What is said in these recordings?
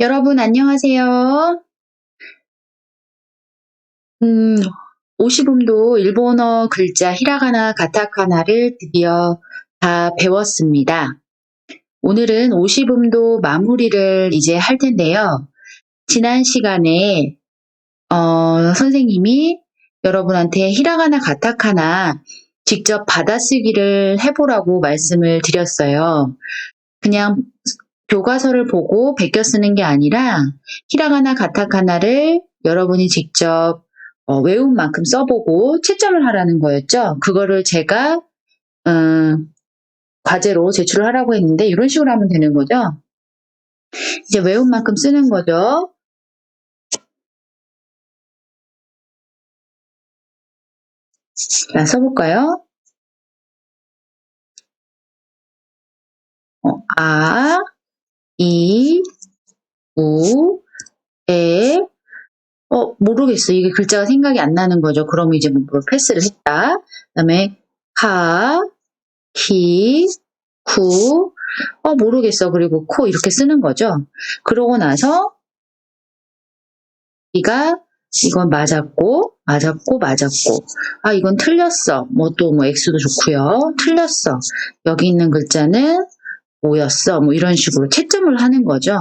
여러분 안녕하세요. 음, 50음도 일본어 글자 히라가나 가타카나를 드디어 다 배웠습니다. 오늘은 50음도 마무리를 이제 할 텐데요. 지난 시간에 어, 선생님이 여러분한테 히라가나 가타카나 직접 받아쓰기를 해보라고 말씀을 드렸어요. 그냥 교과서를 보고 베껴 쓰는 게 아니라 히라가나 가타카나를 여러분이 직접 어, 외운 만큼 써보고 채점을 하라는 거였죠. 그거를 제가 음, 과제로 제출을 하라고 했는데 이런 식으로 하면 되는 거죠. 이제 외운 만큼 쓰는 거죠. 자, 써볼까요? 어, 아, 이, 우, 에, 어, 모르겠어. 이게 글자가 생각이 안 나는 거죠. 그러면 이제 뭐 패스를 했다. 그 다음에, 하, 히, 구, 어, 모르겠어. 그리고 코 이렇게 쓰는 거죠. 그러고 나서, 이가, 이건 맞았고, 맞았고, 맞았고. 아, 이건 틀렸어. 뭐 또뭐 X도 좋고요. 틀렸어. 여기 있는 글자는 뭐였어? 뭐 이런 식으로 채점을 하는 거죠.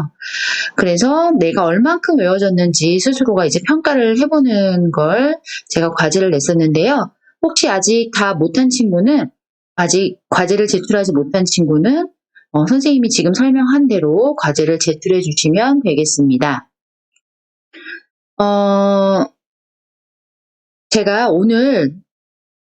그래서 내가 얼만큼 외워졌는지 스스로가 이제 평가를 해보는 걸 제가 과제를 냈었는데요. 혹시 아직 다 못한 친구는 아직 과제를 제출하지 못한 친구는 어, 선생님이 지금 설명한 대로 과제를 제출해 주시면 되겠습니다. 어, 제가 오늘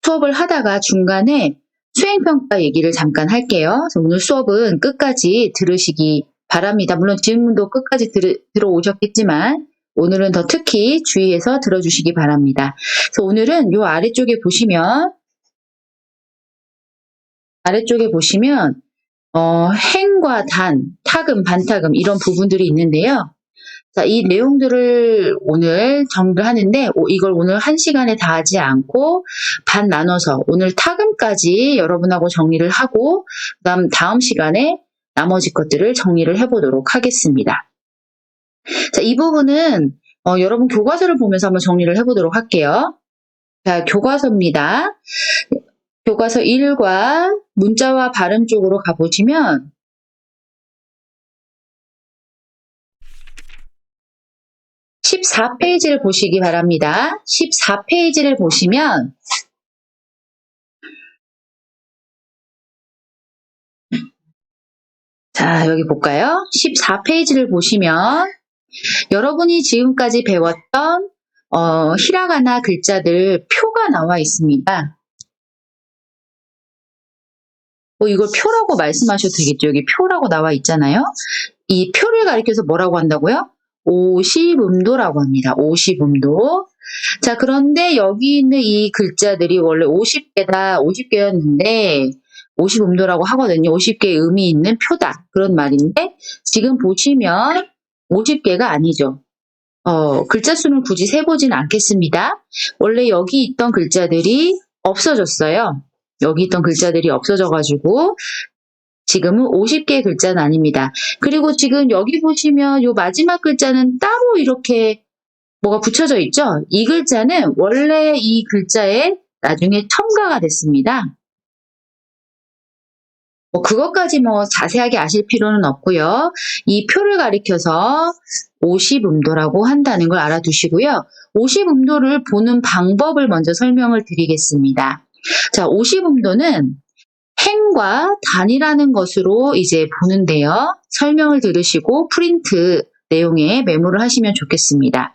수업을 하다가 중간에 수행평가 얘기를 잠깐 할게요. 오늘 수업은 끝까지 들으시기 바랍니다. 물론 지금도 끝까지 들, 들어오셨겠지만 오늘은 더 특히 주의해서 들어주시기 바랍니다. 그래서 오늘은 요 아래쪽에 보시면 아래쪽에 보시면 어, 행과 단, 타금, 반타금 이런 부분들이 있는데요. 자, 이 내용들을 오늘 정리를 하는데 이걸 오늘 한 시간에 다 하지 않고 반 나눠서 오늘 타금까지 여러분하고 정리를 하고 그다음 다음 시간에 나머지 것들을 정리를 해보도록 하겠습니다. 자, 이 부분은 어, 여러분 교과서를 보면서 한번 정리를 해보도록 할게요. 자, 교과서입니다. 교과서 1과 문자와 발음 쪽으로 가보시면 14페이지를 보시기 바랍니다. 14페이지를 보시면 자, 여기 볼까요? 14페이지를 보시면 여러분이 지금까지 배웠던 어, 히라가나 글자들 표가 나와 있습니다. 뭐 이걸 표라고 말씀하셔도 되겠죠. 여기 표라고 나와 있잖아요. 이 표를 가리켜서 뭐라고 한다고요? 50음도라고 합니다. 50음도. 자, 그런데 여기 있는 이 글자들이 원래 50개다, 50개였는데, 50음도라고 하거든요. 50개의 음이 있는 표다. 그런 말인데, 지금 보시면 50개가 아니죠. 어, 글자 수는 굳이 세보진 않겠습니다. 원래 여기 있던 글자들이 없어졌어요. 여기 있던 글자들이 없어져가지고 지금은 50개 글자는 아닙니다. 그리고 지금 여기 보시면 요 마지막 글자는 따로 이렇게 뭐가 붙여져 있죠? 이 글자는 원래 이 글자에 나중에 첨가가 됐습니다. 뭐 그것까지 뭐 자세하게 아실 필요는 없고요. 이 표를 가리켜서 50음도라고 한다는 걸 알아두시고요. 50음도를 보는 방법을 먼저 설명을 드리겠습니다. 자, 50음도는 행과 단이라는 것으로 이제 보는데요. 설명을 들으시고 프린트 내용에 메모를 하시면 좋겠습니다.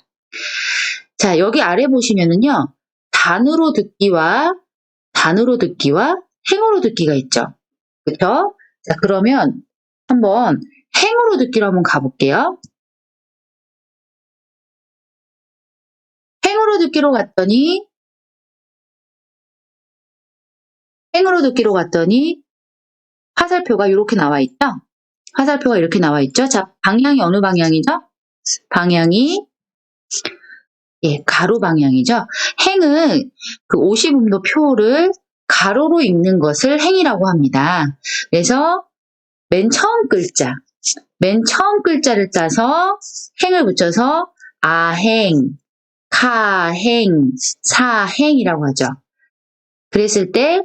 자, 여기 아래 보시면은요. 단으로 듣기와 단으로 듣기와 행으로 듣기가 있죠. 그렇죠? 자, 그러면 한번 행으로 듣기로 한번 가볼게요. 행으로 듣기로 갔더니 행으로 듣기로 갔더니 화살표가 이렇게 나와 있죠? 화살표가 이렇게 나와 있죠? 자, 방향이 어느 방향이죠? 방향이 예, 가로 방향이죠. 행은 그 50음도 표를 가로로 읽는 것을 행이라고 합니다. 그래서 맨 처음 글자, 맨 처음 글자를 따서 행을 붙여서 아행, 카행, 사행이라고 하죠. 그랬을 때,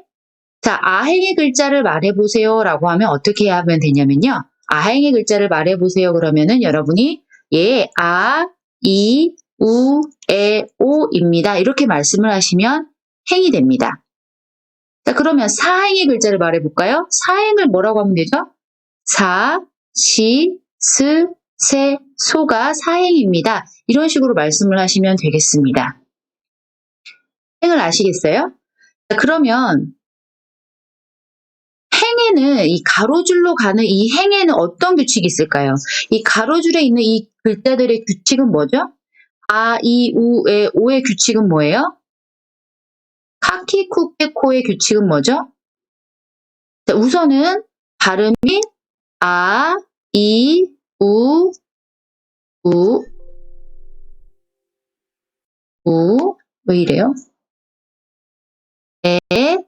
자, 아행의 글자를 말해보세요 라고 하면 어떻게 하면 되냐면요. 아행의 글자를 말해보세요 그러면은 여러분이 예, 아, 이, 우, 에, 오 입니다. 이렇게 말씀을 하시면 행이 됩니다. 자, 그러면 사행의 글자를 말해볼까요? 사행을 뭐라고 하면 되죠? 사, 시, 스, 세, 소가 사행입니다. 이런 식으로 말씀을 하시면 되겠습니다. 행을 아시겠어요? 자, 그러면 행에는 이 가로줄로 가는 이 행에는 어떤 규칙이 있을까요? 이 가로줄에 있는 이 글자들의 규칙은 뭐죠? 아, 이, 우, 에, 오의 규칙은 뭐예요? 카키, 쿠 케, 코의 규칙은 뭐죠? 자, 우선은 발음이 아, 이, 우, 우, 우, 왜 이래요? 에,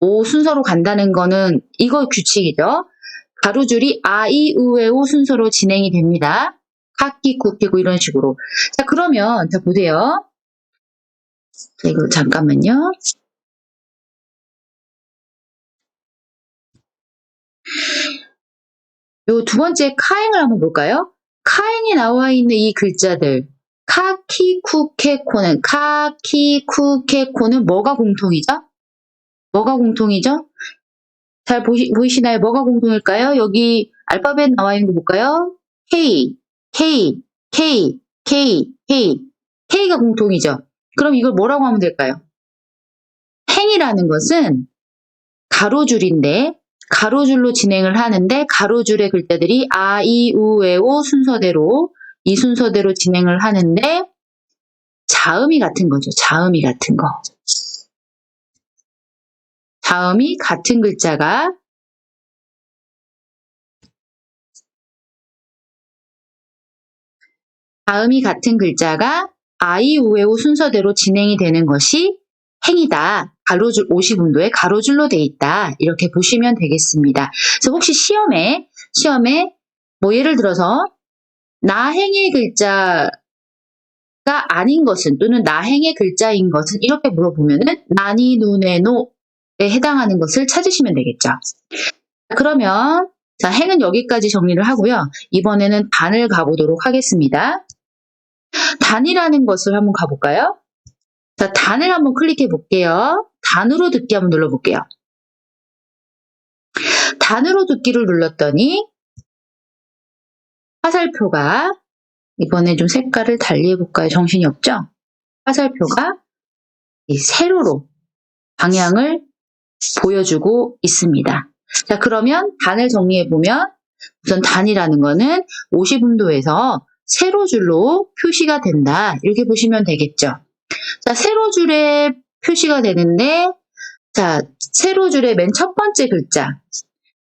오 순서로 간다는 거는 이거 규칙이죠. 가로줄이 아, 이, 우, 에, 오 순서로 진행이 됩니다. 카키, 쿠키고 이런 식으로. 자, 그러면 자 보세요. 자, 이거 잠깐만요. 요 두 번째 카행을 한번 볼까요? 카행이 나와 있는 이 글자들 카키쿠케코는 카키쿠케코는 뭐가 공통이죠? 뭐가 공통이죠? 잘 보시, 보이시나요? 뭐가 공통일까요? 여기 알파벳 나와 있는 거 볼까요? K, K, K, K, K. K가 공통이죠. 그럼 이걸 뭐라고 하면 될까요? 행이라는 것은 가로줄인데 가로줄로 진행을 하는데 가로줄의 글자들이 아, 이, 우, 에, 오 순서대로 이 순서대로 진행을 하는데 자음이 같은 거죠. 자음이 같은 거. 자음이 같은 글자가 자음이 같은 글자가 아이, 우에오 순서대로 진행이 되는 것이 행이다. 가로줄 50음도에 가로줄로 돼 있다. 이렇게 보시면 되겠습니다. 그래서 혹시 시험에 시험에 뭐 예를 들어서 나행의 글자가 아닌 것은 또는 나행의 글자인 것은 이렇게 물어보면은 나니 누네 노에 해당하는 것을 찾으시면 되겠죠. 그러면 자 행은 여기까지 정리를 하고요. 이번에는 단을 가보도록 하겠습니다. 단이라는 것을 한번 가볼까요? 자, 단을 한번 클릭해 볼게요. 단으로 듣기 한번 눌러볼게요. 단으로 듣기를 눌렀더니 화살표가 이번에 좀 색깔을 달리 해볼까요? 정신이 없죠? 화살표가 이 세로로 방향을 보여주고 있습니다. 자, 그러면 단을 정리해 보면 우선 단이라는 거는 50음도에서 세로줄로 표시가 된다. 이렇게 보시면 되겠죠. 자, 세로줄에 표시가 되는데, 자, 세로줄의 맨 첫 번째 글자.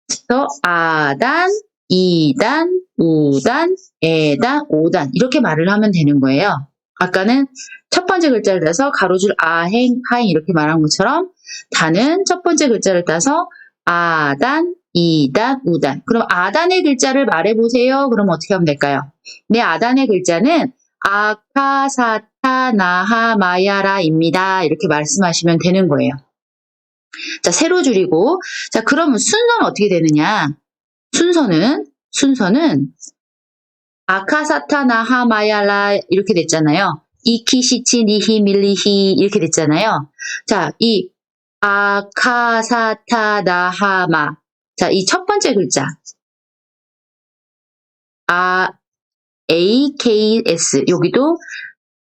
그래서 아단, 이단, 우단, 에단, 오단 이렇게 말을 하면 되는 거예요. 아까는 첫 번째 글자를 따서 가로줄 아 행, 하행 이렇게 말한 것처럼 단은 첫 번째 글자를 따서 아단, 이단, 우단. 그럼 아단의 글자를 말해보세요. 그럼 어떻게 하면 될까요? 네, 아단의 글자는 아카사타나하마야라입니다. 이렇게 말씀하시면 되는 거예요. 자, 세로 줄이고. 자, 그러면 순서는 어떻게 되느냐? 순서는, 순서는 아카사타나 하마야라 이렇게 됐잖아요. 이키시치 니히 밀리히 이렇게 됐잖아요. 자, 이 아카사타나 하마. 자, 이 첫 번째 글자. 아, AKS 여기도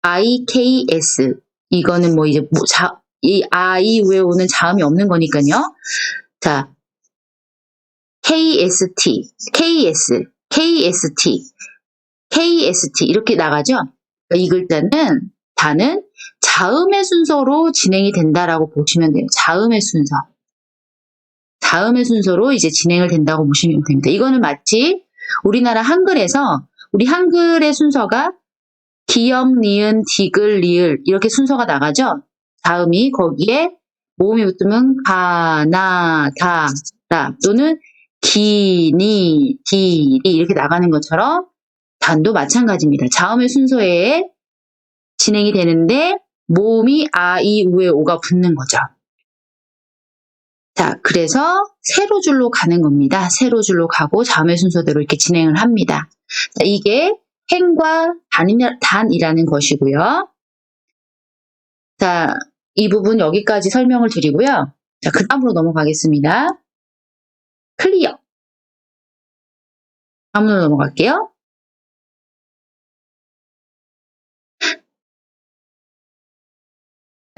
IKS 이거는 뭐 이제 뭐 자, 이 아이 외에 오는 자음이 없는 거니까요. 자 KST, KS, KST, KST 이렇게 나가죠. 그러니까 이 글자는 다는 자음의 순서로 진행이 된다라고 보시면 돼요. 자음의 순서. 자음의 순서로 이제 진행을 된다고 보시면 됩니다. 이거는 마치 우리나라 한글에서 우리 한글의 순서가 기역, 니은, 디글, 리을 이렇게 순서가 나가죠. 다음이 거기에 모음이 붙으면 가, 나, 다, 라 또는 기 니, 디 리 이렇게 나가는 것처럼 단도 마찬가지입니다. 자음의 순서에 진행이 되는데 모음이 아, 이, 우에 오가 붙는 거죠. 자, 그래서 세로 줄로 가는 겁니다. 세로 줄로 가고 자음의 순서대로 이렇게 진행을 합니다. 자, 이게 행과 단이라, 단이라는 것이고요. 자, 이 부분 여기까지 설명을 드리고요. 자, 그 다음으로 넘어가겠습니다. 클리어. 다음으로 넘어갈게요.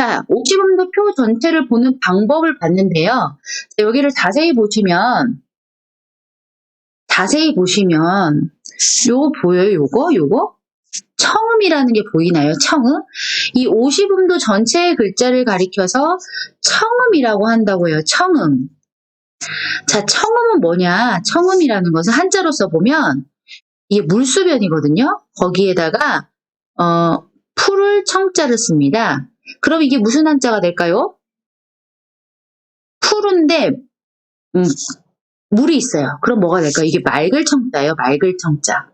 자, 50음도 표 전체를 보는 방법을 봤는데요. 자, 여기를 자세히 보시면, 자세히 보시면, 요거 보여요? 요거? 요거? 청음이라는 게 보이나요? 청음? 이 50음도 전체의 글자를 가리켜서 청음이라고 한다고요. 청음. 자, 청음은 뭐냐? 청음이라는 것은 한자로 써보면 이게 물수변이거든요. 거기에다가 어, 풀을 청자를 씁니다. 그럼 이게 무슨 한자가 될까요? 푸른데 음, 물이 있어요. 그럼 뭐가 될까요? 이게 맑을 청자예요. 맑을 청자.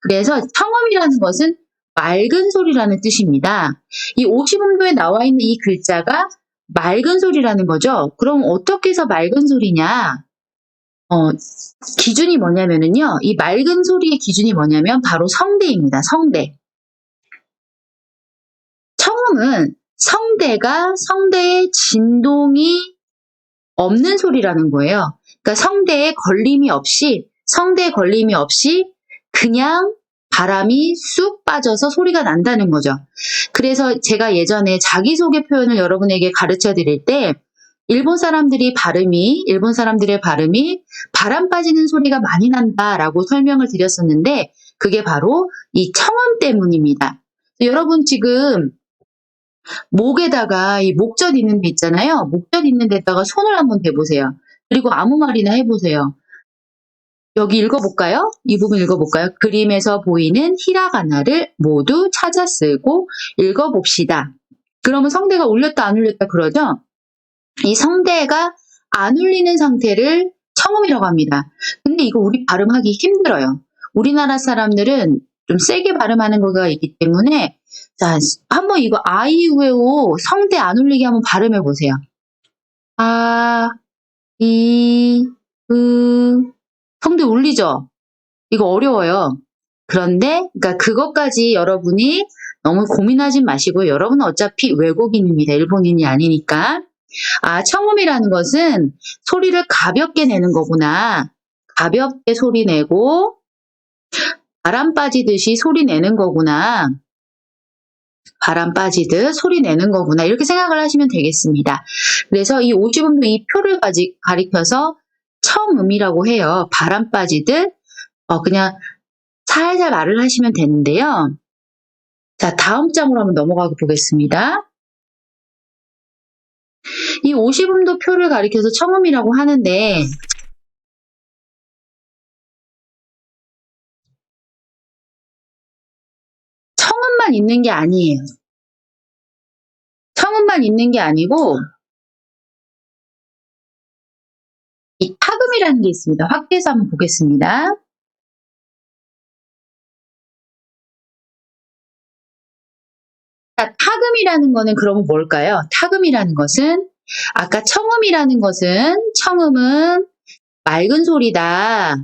그래서 청음이라는 것은 맑은 소리라는 뜻입니다. 이 50음도에 나와 있는 이 글자가 맑은 소리라는 거죠. 그럼 어떻게 해서 맑은 소리냐? 어, 기준이 뭐냐면은요. 이 맑은 소리의 기준이 뭐냐면 바로 성대입니다. 성대. 청음은 성대가 성대에 진동이 없는 소리라는 거예요. 그러니까 성대에 걸림이 없이 성대에 걸림이 없이 그냥 바람이 쑥 빠져서 소리가 난다는 거죠. 그래서 제가 예전에 자기소개 표현을 여러분에게 가르쳐 드릴 때 일본 사람들이 발음이 일본 사람들의 발음이 바람 빠지는 소리가 많이 난다라고 설명을 드렸었는데 그게 바로 이 청음 때문입니다. 여러분 지금 목에다가 이 목젖 있는 데 있잖아요. 목젖 있는 데다가 손을 한번 대보세요. 그리고 아무 말이나 해보세요. 여기 읽어볼까요? 이 부분 읽어볼까요? 그림에서 보이는 히라가나를 모두 찾아 쓰고 읽어봅시다. 그러면 성대가 울렸다 안 울렸다 그러죠? 이 성대가 안 울리는 상태를 청음이라고 합니다. 근데 이거 우리 발음하기 힘들어요. 우리나라 사람들은 좀 세게 발음하는 거가 있기 때문에 자 한번 이거 아이우에오 성대 안 울리게 한번 발음해 보세요. 아, 이, 으, 성대 울리죠? 이거 어려워요. 그런데, 그러니까 그것까지 여러분이 너무 고민하지 마시고, 여러분은 어차피 외국인입니다. 일본인이 아니니까. 아, 청음이라는 것은 소리를 가볍게 내는 거구나. 가볍게 소리 내고, 바람 빠지듯이 소리 내는 거구나. 바람 빠지듯 소리 내는 거구나. 이렇게 생각을 하시면 되겠습니다. 그래서 이 50음도 이 표를 가지, 가리켜서 청음이라고 해요. 바람 빠지듯 어, 그냥 살살 말을 하시면 되는데요. 자, 다음 장으로 한번 넘어가 보겠습니다. 이 50음도 표를 가리켜서 청음이라고 하는데 청음만 있는 게 아니에요. 청음만 있는 게 아니고 이 타금이라는 게 있습니다. 확대해서 한번 보겠습니다. 자, 타금이라는 거는 그러면 뭘까요? 타금이라는 것은 아까 청음이라는 것은 청음은 맑은 소리다.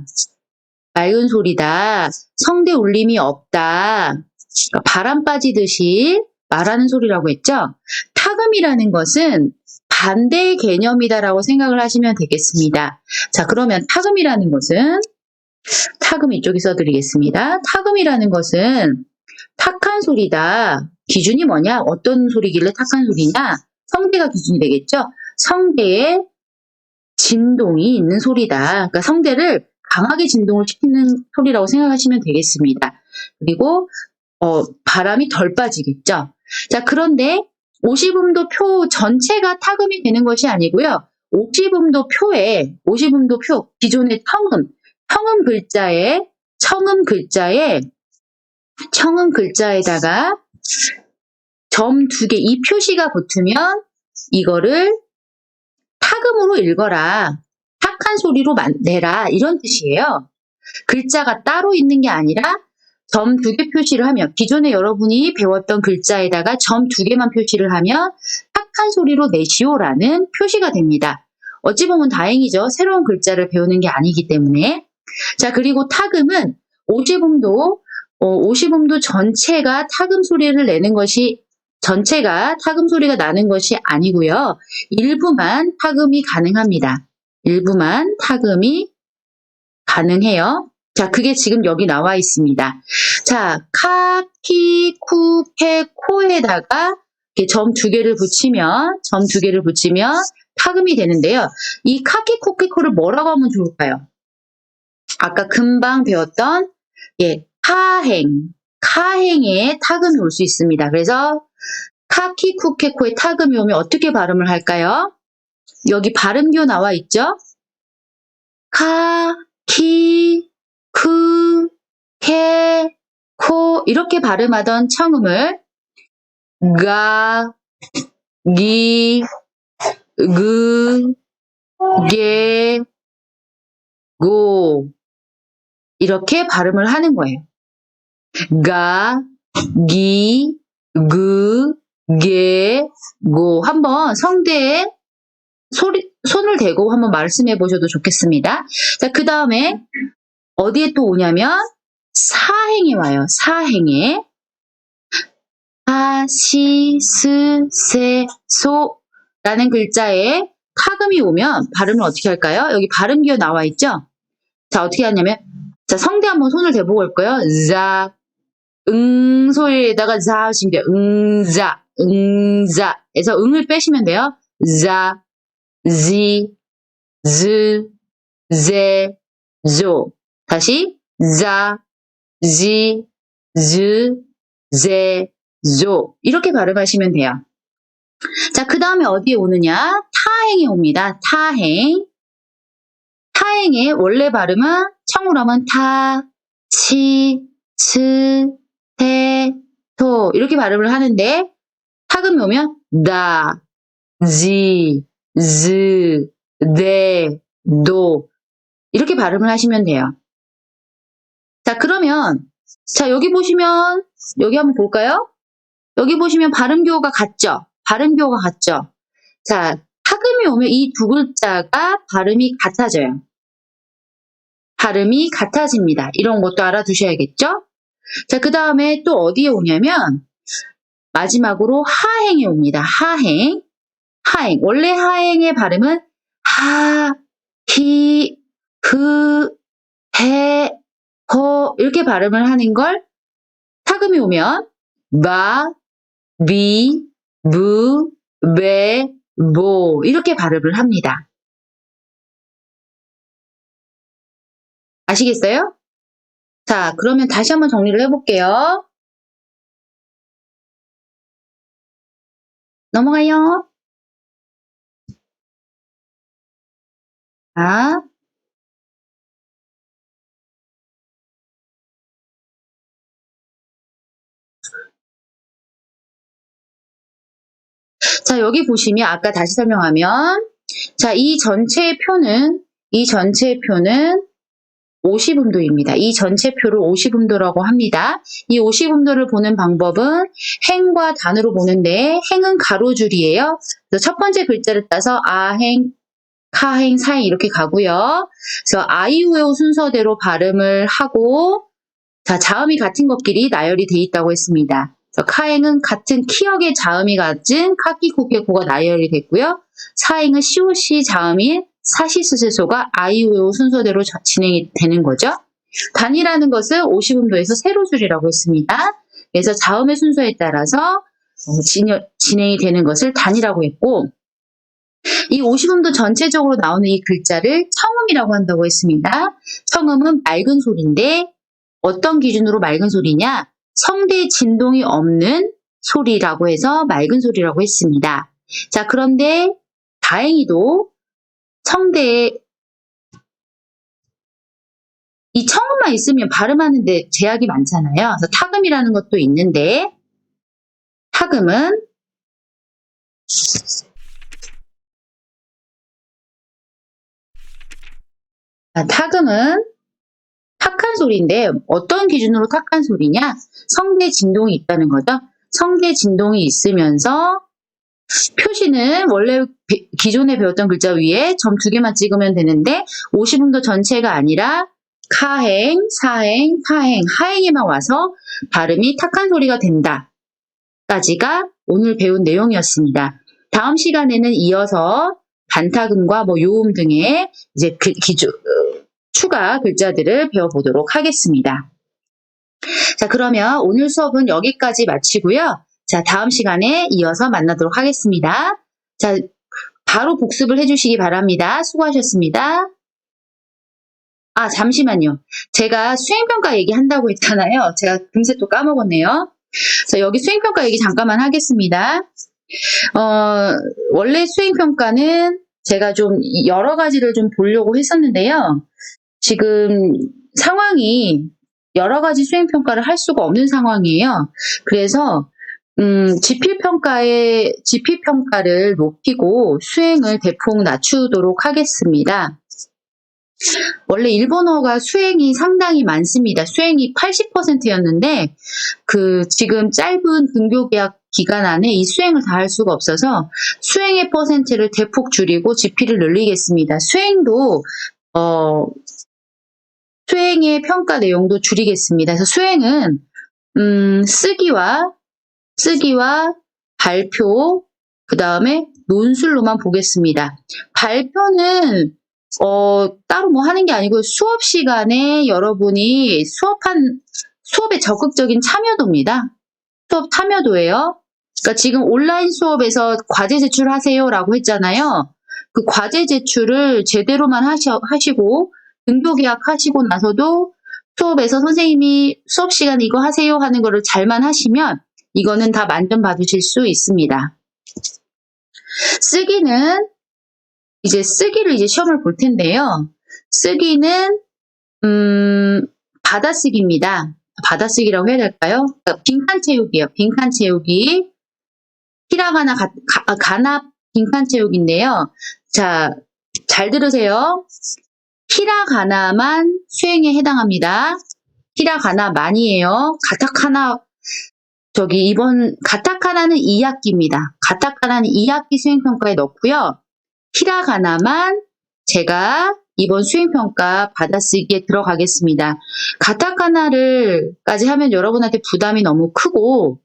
맑은 소리다. 성대 울림이 없다. 그러니까 바람 빠지듯이 말하는 소리라고 했죠? 타금이라는 것은 반대의 개념이다라고 생각을 하시면 되겠습니다. 자, 그러면 타금이라는 것은 타금 이쪽에 써드리겠습니다. 타금이라는 것은 탁한 소리다. 기준이 뭐냐? 어떤 소리길래 탁한 소리냐? 성대가 기준이 되겠죠? 성대에 진동이 있는 소리다. 그러니까 성대를 강하게 진동을 시키는 소리라고 생각하시면 되겠습니다. 그리고 어, 바람이 덜 빠지겠죠. 자, 그런데 50음도 표 전체가 타금이 되는 것이 아니고요. 50음도 표에 50음도 표 기존의 청음 청음 글자에 청음 글자에 청음 글자에다가 점 두 개 이 표시가 붙으면 이거를 타금으로 읽어라. 탁한 소리로 만- 내라 이런 뜻이에요. 글자가 따로 있는 게 아니라 점 두 개 표시를 하면 기존에 여러분이 배웠던 글자에다가 점 두 개만 표시를 하면 탁한 소리로 내시오라는 표시가 됩니다. 어찌 보면 다행이죠. 새로운 글자를 배우는 게 아니기 때문에. 자, 그리고 타금은 오시음도 어, 오시음도 전체가 타금 소리를 내는 것이 전체가 타금 소리가 나는 것이 아니고요. 일부만 타금이 가능합니다. 일부만 타금이 가능해요. 자, 그게 지금 여기 나와 있습니다. 자, 카, 키, 쿠, 페, 코에다가 점 두 개를 붙이면, 점 두 개를 붙이면 타금이 되는데요. 이 카키, 쿠, 코를 뭐라고 하면 좋을까요? 아까 금방 배웠던, 예, 카행, 카행에 타금이 올 수 있습니다. 그래서 카키, 쿠, 코에 타금이 오면 어떻게 발음을 할까요? 여기 발음교 나와 있죠? 카, 키, 크, 케, 코 이렇게 발음하던 청음을 가, 기, 그, 게, 고 이렇게 발음을 하는 거예요. 가, 기, 그, 게, 고 한번 성대에 소리, 손을 대고 한번 말씀해 보셔도 좋겠습니다. 자, 그 다음에 어디에 또 오냐면 사행에 와요. 사행에. 하, 시, 스, 세, 소 라는 글자에 타금이 오면 발음을 어떻게 할까요? 여기 발음기어 나와 있죠? 자, 어떻게 하냐면 자, 성대 한번 손을 대보고 올까요? 자, 응 소리에다가 자 하시면 돼요. 응자, 응자. 에서 응을 빼시면 돼요. 자, 지, 즈, 제, 조. 다시 자, 지, 즈, 제, 조. 이렇게 발음하시면 돼요. 자, 그 다음에 어디에 오느냐? 타행에 옵니다. 타행. 타행의 원래 발음은 청으로 하면 타, 치, 츠, 테, 토 이렇게 발음을 하는데 타금이 오면 다, 지, 즈, 네, 도 이렇게 발음을 하시면 돼요. 자, 그러면 자, 여기 보시면 여기 한번 볼까요? 여기 보시면 발음교가 같죠? 발음교가 같죠? 자, 타금이 오면 이 두 글자가 발음이 같아져요. 발음이 같아집니다. 이런 것도 알아두셔야겠죠? 자, 그 다음에 또 어디에 오냐면 마지막으로 하행에 옵니다. 하행. 하행. 원래 하행의 발음은 하, 히, 그, 해, 거 이렇게 발음을 하는 걸 타금이 오면 마, 비, 무, 베, 모 이렇게 발음을 합니다. 아시겠어요? 자, 그러면 다시 한번 정리를 해볼게요. 넘어가요. 자, 자, 여기 보시면 아까 다시 설명하면 자, 이 전체의 표는 이 전체의 표는 50음도입니다. 이 전체 표를 50음도라고 합니다. 이 50음도를 보는 방법은 행과 단으로 보는데 행은 가로줄이에요. 그래서 첫 번째 글자를 따서 아행, 카행, 사행 이렇게 가고요. 그래서 아이우에오 순서대로 발음을 하고 자 자음이 같은 것끼리 나열이 돼 있다고 했습니다. 카행은 같은 키역의 자음이 같은 카키코케코가 나열이 됐고요. 사행은 시오시 자음인 사시스세소가 아이오오 순서대로 자- 진행이 되는 거죠. 단이라는 것은 50음도에서 세로줄이라고 했습니다. 그래서 자음의 순서에 따라서 어, 진행이 되는 것을 단이라고 했고 이 50음도 전체적으로 나오는 이 글자를 청음이라고 한다고 했습니다. 청음은 맑은 소리인데 어떤 기준으로 맑은 소리냐? 성대 진동이 없는 소리라고 해서 맑은 소리라고 했습니다. 자, 그런데 다행히도 성대에 이 청음만 있으면 발음하는데 제약이 많잖아요. 그래서 타금이라는 것도 있는데 타금은 자, 타금은 탁한 소리인데 어떤 기준으로 탁한 소리냐? 성대 진동이 있다는 거죠. 성대 진동이 있으면서 표시는 원래 비- 기존에 배웠던 글자 위에 점 두 개만 찍으면 되는데 50음도 전체가 아니라 카행, 사행, 파행, 하행에만 와서 발음이 탁한 소리가 된다. 까지가 오늘 배운 내용이었습니다. 다음 시간에는 이어서 반타금과 뭐 요음 등의 이제 그 기준 어, 추가 글자들을 배워보도록 하겠습니다. 자, 그러면 오늘 수업은 여기까지 마치고요. 자, 다음 시간에 이어서 만나도록 하겠습니다. 자, 바로 복습을 해주시기 바랍니다. 수고하셨습니다. 아, 잠시만요. 제가 수행평가 얘기한다고 했잖아요. 제가 금세 또 까먹었네요. 자, 여기 수행평가 얘기 잠깐만 하겠습니다. 어, 원래 수행평가는 제가 좀 여러 가지를 좀 보려고 했었는데요. 지금 상황이 여러 가지 수행평가를 할 수가 없는 상황이에요. 그래서 음, 지필평가의 지필평가를 높이고 수행을 대폭 낮추도록 하겠습니다. 원래 일본어가 수행이 상당히 많습니다. 수행이 80%였는데 그 지금 짧은 등교 계약 기간 안에 이 수행을 다 할 수가 없어서 수행의 퍼센트를 대폭 줄이고 지필을 늘리겠습니다. 수행도 어 수행의 평가 내용도 줄이겠습니다. 그래서 수행은 음, 쓰기와 쓰기와 발표 그 다음에 논술로만 보겠습니다. 발표는 어, 따로 뭐 하는 게 아니고 수업 시간에 여러분이 수업한 수업에 적극적인 참여도입니다. 수업 참여도예요. 그러니까 지금 온라인 수업에서 과제 제출하세요라고 했잖아요. 그 과제 제출을 제대로만 하시, 하시고 등교 계약 하시고 나서도 수업에서 선생님이 수업 시간에 이거 하세요 하는 거를 잘만 하시면 이거는 다 만점 받으실 수 있습니다. 쓰기는 이제 쓰기를 이제 시험을 볼 텐데요. 쓰기는 음, 받아쓰기입니다. 받아쓰기라고 해야 될까요? 빈칸 채우기요. 빈칸 채우기. 히라가나 가, 가, 가나 빈칸 채우기인데요. 자, 잘 들으세요. 히라가나만 수행에 해당합니다. 히라가나만이에요. 가타카나 저기 이번 가타카나는 2학기입니다. 가타카나는 2학기 수행평가에 넣고요. 히라가나만 제가 이번 수행평가 받아쓰기에 들어가겠습니다. 가타카나를까지 하면 여러분한테 부담이 너무 크고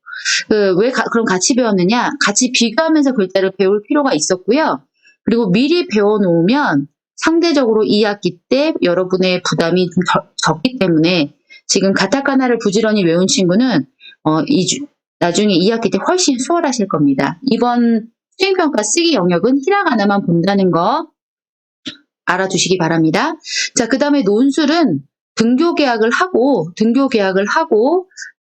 그, 왜 가- 그럼 같이 배웠느냐? 같이 비교하면서 글자를 배울 필요가 있었고요. 그리고 미리 배워놓으면 상대적으로 2학기 때 여러분의 부담이 좀 적- 적기 때문에 지금 가타카나를 부지런히 외운 친구는 어, 이 주- 나중에 2학기 때 훨씬 수월하실 겁니다. 이번 수행평가 쓰기 영역은 히라가나만 본다는 거 알아두시기 바랍니다. 자, 그 다음에 논술은 등교 계약을 하고, 등교 계약을 하고,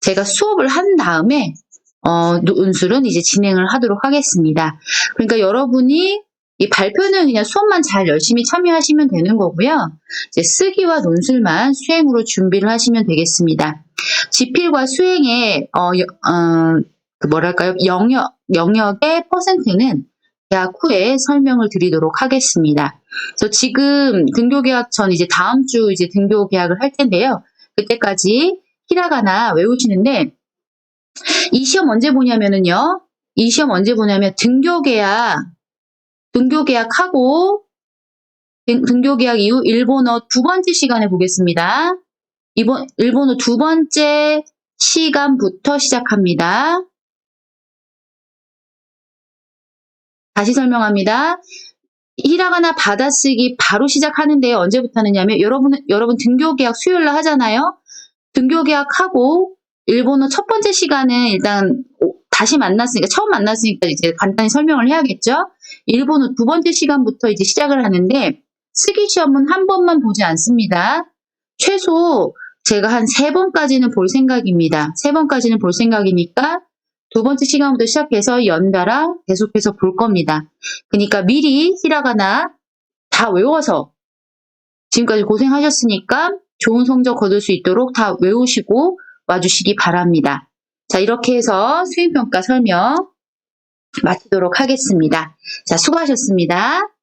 제가 수업을 한 다음에, 어, 논술은 이제 진행을 하도록 하겠습니다. 그러니까 여러분이 이 발표는 그냥 수업만 잘 열심히 참여하시면 되는 거고요. 이제 쓰기와 논술만 수행으로 준비를 하시면 되겠습니다. 지필과 수행의, 어, 여- 어, 그 뭐랄까요, 영역, 영역의 퍼센트는 계약 후에 설명을 드리도록 하겠습니다. 그래서 지금 등교 계약 전 이제 다음 주 이제 등교 계약을 할 텐데요. 그때까지 히라가나 외우시는데 이 시험 언제 보냐면은요. 이 시험 언제 보냐면 등교 계약 등교 계약하고 등- 등교 계약 이후 일본어 두 번째 시간에 보겠습니다. 이번 일본어 두 번째 시간부터 시작합니다. 다시 설명합니다. 히라가나 받아쓰기 바로 시작하는데요. 언제부터 하느냐면 여러분 여러분 등교 계약 수요일 날 하잖아요. 등교 계약하고 일본어 첫 번째 시간은 일단 오- 다시 만났으니까 처음 만났으니까 이제 간단히 설명을 해야겠죠. 일본어 두 번째 시간부터 이제 시작을 하는데 쓰기 시험은 한 번만 보지 않습니다. 최소 제가 한 세 번까지는 볼 생각입니다. 세 번까지는 볼 생각이니까 두 번째 시간부터 시작해서 연달아 계속해서 볼 겁니다. 그러니까 미리 히라가나 다 외워서 지금까지 고생하셨으니까 좋은 성적 거둘 수 있도록 다 외우시고 와주시기 바랍니다. 자, 이렇게 해서 수행평가 설명 마치도록 하겠습니다. 자, 수고하셨습니다.